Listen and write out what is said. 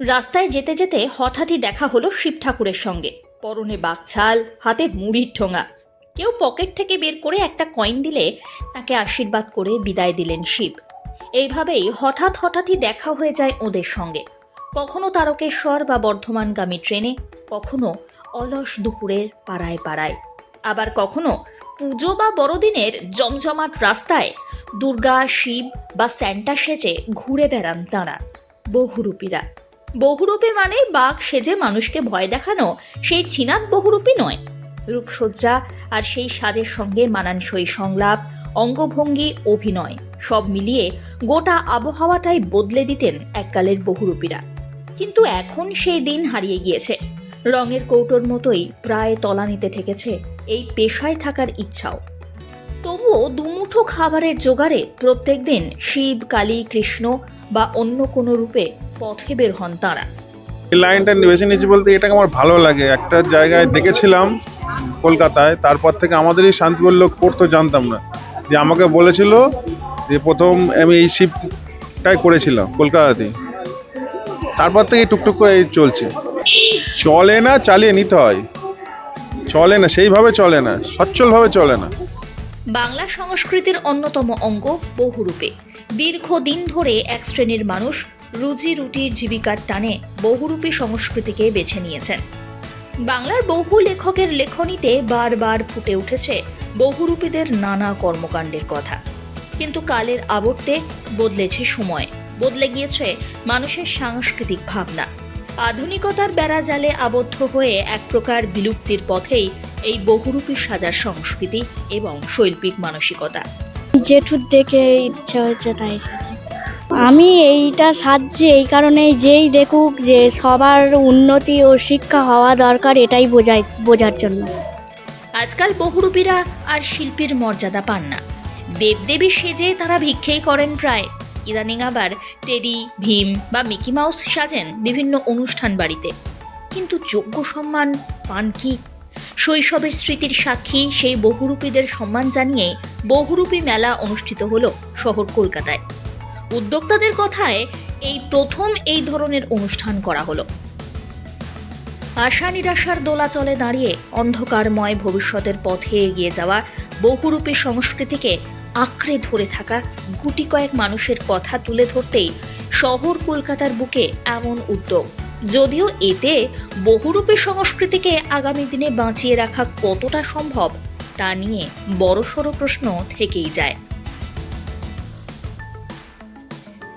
রাস্তায় যেতে যেতে হঠাৎই দেখা হলো শিব ঠাকুরের সঙ্গে। পরনে বাকছাল, হাতে মুড়ির ঠোঙা। কেউ পকেট থেকে বের করে একটা কয়েন দিলে তাকে আশীর্বাদ করে বিদায় দিলেন শিব। এইভাবেই হঠাৎ হঠাৎই দেখা হয়ে যায় ওদের সঙ্গে। কখনো তারকেশ্বর বা বর্ধমানগামী ট্রেনে, কখনো অলস দুপুরের পাড়ায় পাড়ায়। আবার কখনো পুজো বা বড়দিনের জমজমাট রাস্তায় দুর্গা, শিব বা স্যান্টা সেজে ঘুরে বেড়ান তাঁরা, বহুরূপীরা। বহুরূপী মানে বাঘ সেজে মানুষকে ভয় দেখানো। সেই চিনাত বহুরূপী নয়। রূপসজ্জা আর সেই সাজের সঙ্গে মানানসই সংলাপ, অঙ্গভঙ্গি, অভিনয় সব মিলিয়ে গোটা আবহাওয়াটাই বদলে দিতেন এককালের বহুরূপীরা। কিন্তু এখন সেই দিন হারিয়ে গিয়েছে। রঙের কৌটোর মতোই প্রায় তলানিতে ঠেকেছে এই পেশায় থাকার ইচ্ছাও। তবুও দুমুঠো খাবারের জোগাড়ে প্রত্যেকদিন শিব, কালী, কৃষ্ণ বা অন্য কোনো রূপে পথে বের হন তাঁরা। এই লাইনটা বেছে নিয়েছি বলতে এটাকে আমার ভালো লাগে। একটা জায়গায় দেখেছিলাম কলকাতায় তারপর থেকে আমাদের এই শান্তিবল্লভ পড়তো জানতাম না। যে আমাকে বলেছিল যে প্রথম আমি এই শিপটাই করেছিলাম কলকাতাতে তারপর থেকে টুকটুক করে চলছে। চলে না চালিয়ে নিতে হয়। চলে না সেইভাবে চলে না সচ্ছলভাবে চলে না। বাংলা সংস্কৃতির অন্যতম অঙ্গ বহুরূপে। দীর্ঘদিন ধরে এক শ্রেণির মানুষ রুজি রুটির জীবিকার টানে বহুরূপী সংস্কৃতিকে বেছে নিয়েছেন। বাংলার বহু লেখকের লেখনীতে বারবার ফুটে উঠেছে বহুরূপীদের নানা কর্মকাণ্ডের কথা। কিন্তু কালের আবর্তে বদলেছে সময়, বদলে গিয়েছে মানুষের সাংস্কৃতিক ভাবনা। আধুনিকতার বেড়াজালে আবদ্ধ হয়ে এক প্রকার বিলুপ্তির পথেই এই বহুরূপী সাজার সংস্কৃতি এবং শৈল্পিক মানসিকতা। জেঠুর দেখে ইচ্ছা হয়েছে তাই আমি এইটা সাজছি এই কারণেই যেই দেখুক যে সবার উন্নতি ও শিক্ষা হওয়া দরকার এটাই বোঝায়, বোঝার জন্য। আজকাল বহুরূপীরা আর শিল্পীর মর্যাদা পান না। দেবদেবী সেজে তারা ভিক্ষেই করেন প্রায়। ইদানিং আবার টেডি, ভীম বা মিকি মাউস সাজেন বিভিন্ন অনুষ্ঠান বাড়িতে। কিন্তু যোগ্য সম্মান পান কি? শৈশবের স্মৃতির সাক্ষী সেই বহুরূপীদের সম্মান জানিয়ে বহুরূপী মেলা অনুষ্ঠিত হলো শহর কলকাতায়। উদ্যোক্তাদের কথায় এই প্রথম এই ধরনের অনুষ্ঠান করা হলো। আশা নিরাশার দোলাচলে দাঁড়িয়ে অন্ধকারময় ভবিষ্যতের পথে এগিয়ে যাওয়া বহুরূপী সংস্কৃতিকে আঁকড়ে ধরে থাকা গুটি কয়েক মানুষের কথা তুলে ধরতেই শহর কলকাতার বুকে এমন উদ্যোগ। যদিও এতে বহুরূপী সংস্কৃতিকে আগামী দিনে বাঁচিয়ে রাখা কতটা সম্ভব তা নিয়ে বড়সড় প্রশ্ন থেকেই যায়।